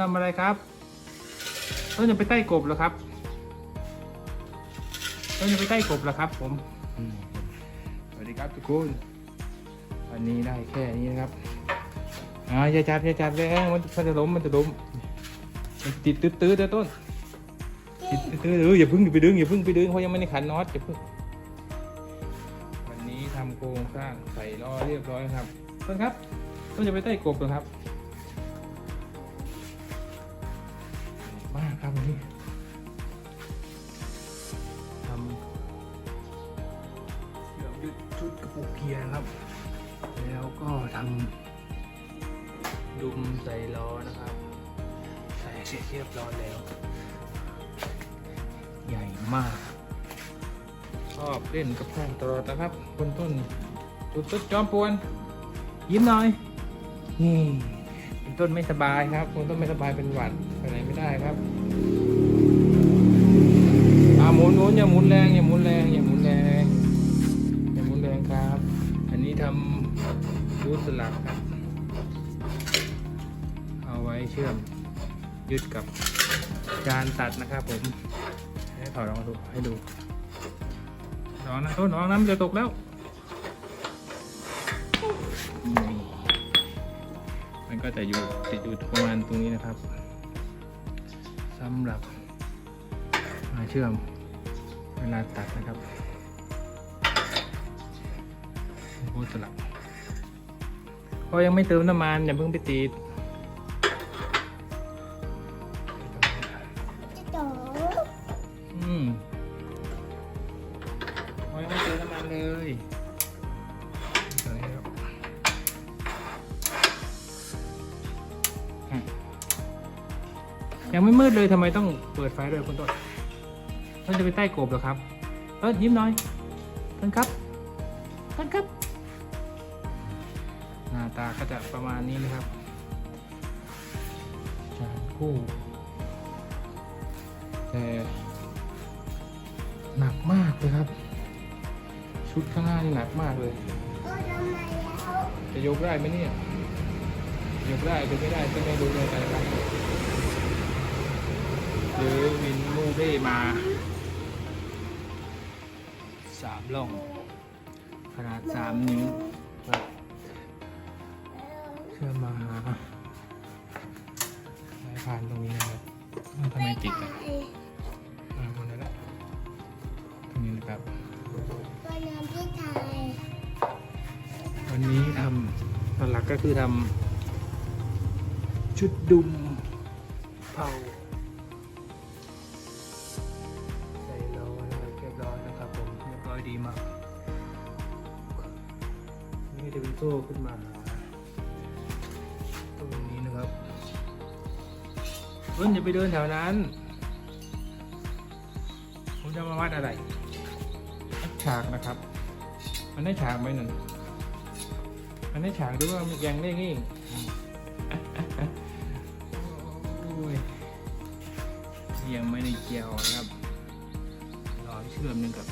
ทำอะไรครับ ต้นจะไปใต้กบเหรอครับ ต้นจะไปใต้กบเหรอครับ ผมอืมสวัสดีครับทุกคนวันนี้ได้แค่นี้นะครับอ่าอย่าจับอย่าจับแรงมันมันจะล้มมันจะล้มมันติดตื้อๆเด้อต้นติดตื้อๆเอออย่าเพึ่งไปดึงอย่าเพึ่งไปดึงเพราะยังไม่ได้ขันน็อตอย่าเพึ่งวันนี้ทำโครงสร้างใส่ล้อเรียบร้อยครับต้นครับ ต้นจะไปใต้กบเหรอครับ มากครับวันนี้ทำเสื้อยืดชุดกระปุกเกียร์ครับ แล้วก็ทำดุมใส่ล้อนะครับ ใส่เสร็จเรียบร้อยแล้ว ใหญ่มาก ชอบเล่นกับพ่อตลอดนะครับคนต้นจุดต้นจอมปวน ยิ้มหน่อยนี่เป็นต้นไม่สบายครับคนต้นไม่สบายเป็นหวัด ไปไหนไม่ได้ครับอ่าหมุนหมุนอย่าหมุนแรงอย่าหมุนแรงอย่าหมุนแรงอย่าหมุนแรงครับ อันนี้ทำรูทสลักครับ เอาไว้เชื่อมยึดกับจานตัดนะครับผมให้ถอดออกมาดูให้ดูน้องนะต้นน้องน้ำจะตกแล้วมันก็จะอยู่ติดอยู่ประมาณตรงนี้นะครับ สำหรับมาเชื่อมเวลาตัดนะครับโอ้สลักก็ยังไม่เติมน้ำมันอย่าเพิ่งไปติดจะโตอืมโอ้ยไม่เจอน้ำมันเลย ยังไม่มืดเลยทำไมต้องเปิดไฟด้วยคุณต้นต้นจะไปใต้กบเหรอครับต้นยิ้มหน่อยต้นครับต้นครับ หน้าตาก็จะประมาณนี้นะครับจานคู่แต่หนักมากเลยครับ ชุดข้างหน้านี่หนักมากเลยจะยกได้ไหมเนี่ยยกได้หรือไม่ได้ก็ไม่รู้เลยกันนะครับหรือวินมู เร่มาสามล่องขนาดสามนิ้วเชื่อมมาหาสายพานตรงนี้นะครับอ้าวทำไมติดอะมาบนนั้นแหละตรงนี้นะครับก็น้พี่ไทยวันนี้ทำหลักก็คือทำชุดดุมเผา นี่จะเป็นโซ่ขึ้นมาตรงนี้นะครับเพื่อนอย่าไปเดินแถวนั้น ผมจะมาวัดอะไรวัดฉากนะครับ มันได้ฉากไหมหนึ่งมันได้ฉากหรือว่ามันยังได้งี้โอ้ยยังไม่ได้เกี่ยวนะครับรอให้เชื่อมหนึงกับ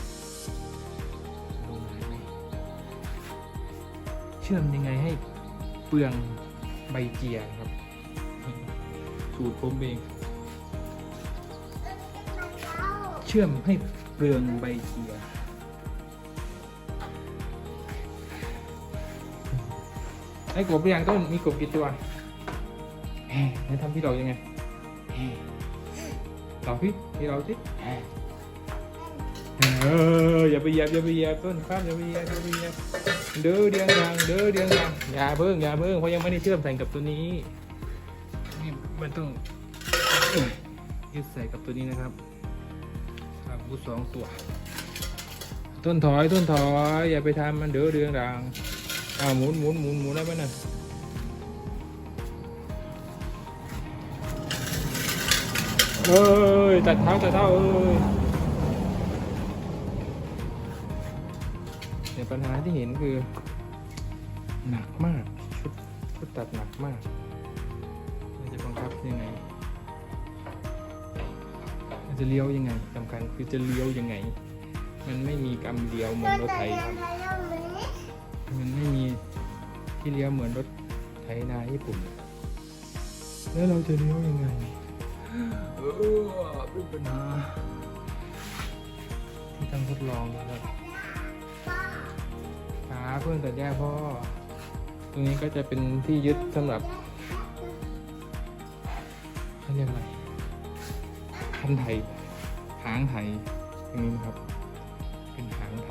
เชื่อมยังไงให้เปลืองใบเจียครับสูตรผมเอง เชื่อมให้เปลืองใบเกียร์ไอ้กบหรือยังต้นมีกบกี่ตัวแหมไหนทำพี่ดอกยังไงแหมตอบพี่พี่เราสิแหมเอออย่าไปเหยียบอย่าไปเหยียบต้นครับอย่าไปเหยียบอย่าไปเหยียบเด้อเดียงดังเด้อเดียงดังอย่าเพิ่งอย่าเพิ่งเพราะยังไม่ได้เชื่อมใส่กับตัวนี้นี่มันต้องยึดใส่กับตัวนี้นะครับครับบูสองตัว ต้นถอยต้นถอยอย่าไปทำมันเดือดเรืองดังอ้าวหมุนหมุนหมุนหมุนได้ไหมน่ะเอ้ยตัดเท้าตัดเท้าเอ้ย แต่ปัญหาที่เห็นคือ หนักมากชุดชุดตัดหนักมากเราจะบังคับยังไงจะเลี้ยวยังไงสำคัญคือจะเลี้ยวยังไง มันไม่มีกำเลี้ยวเหมือนรถไถครับมันไม่มีที่เลี้ยวเหมือนรถไถนาญี่ปุ่น แล้วเราจะเลี้ยวยังไงเออเป็นปัญหาที่ต้องทดลองนะครับขาเพื่อนตัดหญ้าพ่อ ตรงนี้ก็จะเป็นที่ยึดสำหรับเขาเรียกอะไรคันไถหางไถตรงนี้นะครับ เป็นหางไถ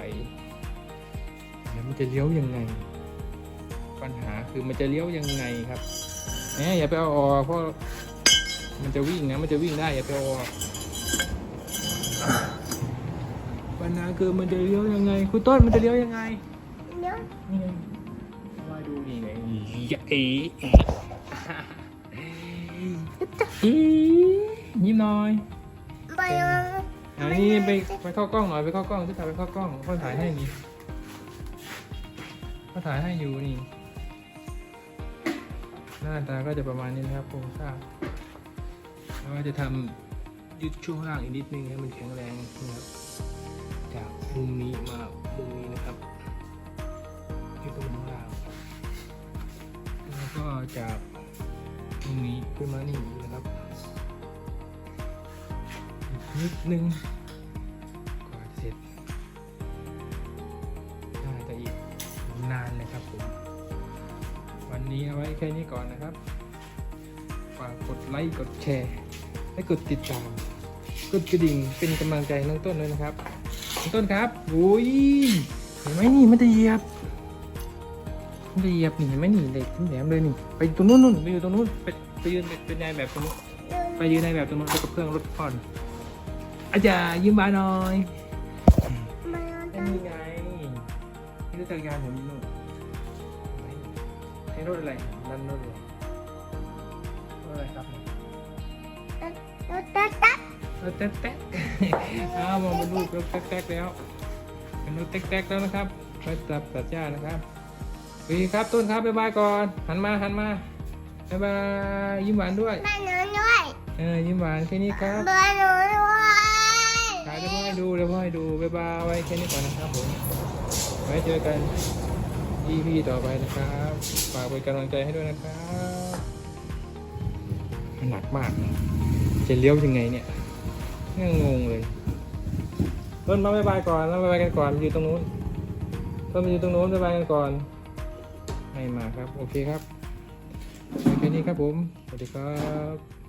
แล้วมันจะเลี้ยวยังไง ปัญหาคือมันจะเลี้ยวยังไงครับแหมอย่าไปเอาออกเพราะมันจะวิ่งนะมันจะวิ่งได้อย่าไปเอาออกปัญหาคือมันจะเลี้ยวยังไง คุณต้นมันจะเลี้ยวยังไง นี่ไงมาดูนี่ไงเอ๊ะยิ้มหน่อยไปเอาอันนี้ไปไปเข้ากล้องหน่อยไปเข้ากล้องที่ถ่ายไปเข้ากล้องเขาถ่ายให้นี่เขาถ่ายให้อยู่นี่ หน้าตาก็จะประมาณนี้นะครับโครงสร้างแล้วก็จะทำยึดช่วงล่างอีกนิดนึงให้มันแข็งแรงนะครับจากมุมนี้มามุมนี้นะครับ ที่ตรงข้างล่างแล้วก็จากตรงนี้ขึ้นมานี่นะครับอีกนิดนึงกว่าจะเสร็จน่าจะอีกนานเลยครับผมวันนี้เอาไว้แค่นี้ก่อนนะครับฝากกดไลค์กดแชร์และกดติดตามกดกระดิ่งเป็นกำลังใจน้องต้นด้วยนะครับน้องต้นครับอุ้ยเห็นไหมนี่มันจะเหยียบ เหยียบหนี่เห็นไหมนี่เด็กแหลมเลยนี่ไปตรงนู้นนู่นไปอยู่ตรงนู้นไปไปยืนเป็นนายแบบตรงนู้นไปยืนนายแบบตรงนู้นไปกับเครื่องรถพ่อนอาจารย์ยืมบาหน่อยมาเอานั่ไงนี่รถจักรยานผมนู่นให้รถอะไรนั่นรถอะไรรถอะไรครับรถตัดตัดรถแต๊กแต๊กอ้าวมองเป็นรูปรถแต๊กแต๊กแล้วเป็นรถแต๊กแต๊กแล้วนะครับไปตัดตัดหญ้านะครับ โอเคครับต้นครับบ๊ายบายก่อน หันมาหันมาบ๊ายบายยิ้มหวานด้วยบ้านหนูด้วยเออยิ้มหวานแค่นี้ครับบ้านหนูด้วยถ่ายเดี๋ยวพ่อให้ดูเดี๋ยวพ่อให้ดูบ๊ายบายไว้แค่นี้ก่อนนะครับผมไว้เจอกัน EP ต่อไปนะครับฝากเป็นกำลังใจให้ด้วยนะครับหนักมากจะเลี้ยวยังไงเนี่ยยังงงเลยต้นมาบายบายก่อนแล้วบายบายกันก่อนอยู่ตรงนู้นต้นมาอยู่ตรงนู้นบายบายกันก่อน ให้มาครับ โอเคครับแค่นี้ครับผม สวัสดีครับ